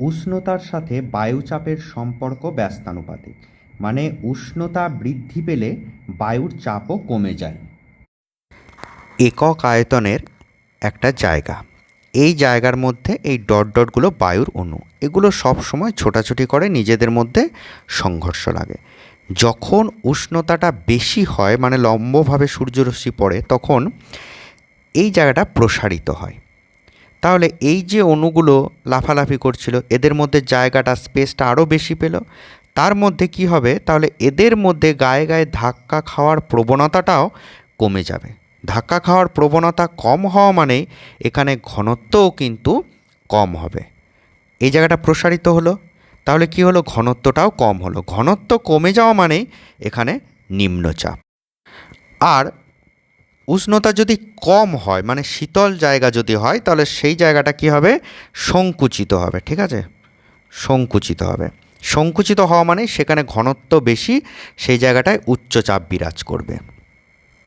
উষ্ণতার সাথে বায়ুচাপের সম্পর্ক ব্যস্তানুপাতিক মানে উষ্ণতা বৃদ্ধি পেলে বায়ুর চাপও কমে যায়। একক আয়তনের একটা জায়গা। এই জায়গার মধ্যে এই ডট ডটগুলো বায়ুর অণু। এগুলো সব সময় ছোটাছুটি করে, নিজেদের মধ্যে সংঘর্ষ লাগে। যখন উষ্ণতাটা বেশি হয় মানে লম্বভাবে সূর্যরশ্মি পড়ে, তখন এই জায়গাটা প্রসারিত হয়। তাহলে এই যে অণুগুলো লাফালাফি করছিল, এদের মধ্যে জায়গাটা স্পেসটা আরও বেশি পেল। তার মধ্যে কি হবে? তাহলে এদের মধ্যে গায়ে গায়ে ধাক্কা খাওয়ার প্রবণতাটাও কমে যাবে। ধাক্কা খাওয়ার প্রবণতা কম হওয়া মানেই এখানে ঘনত্বও কিন্তু কম হবে। এই জায়গাটা প্রসারিত হলো। তাহলে কি হলো? ঘনত্বটাও কম হলো। ঘনত্ব কমে যাওয়া মানেই এখানে নিম্নচাপ। আর উষ্ণতা যদি কম হয় মানে শীতল জায়গা যদি হয়, তাহলে সেই জায়গাটা কি হবে? সংকুচিত হবে, ঠিক আছে? সংকুচিত হবে। সংকুচিত হওয়া মানে সেখানে ঘনত্ব বেশি, সেই জায়গাটায় উচ্চচাপ বিরাজ করবে।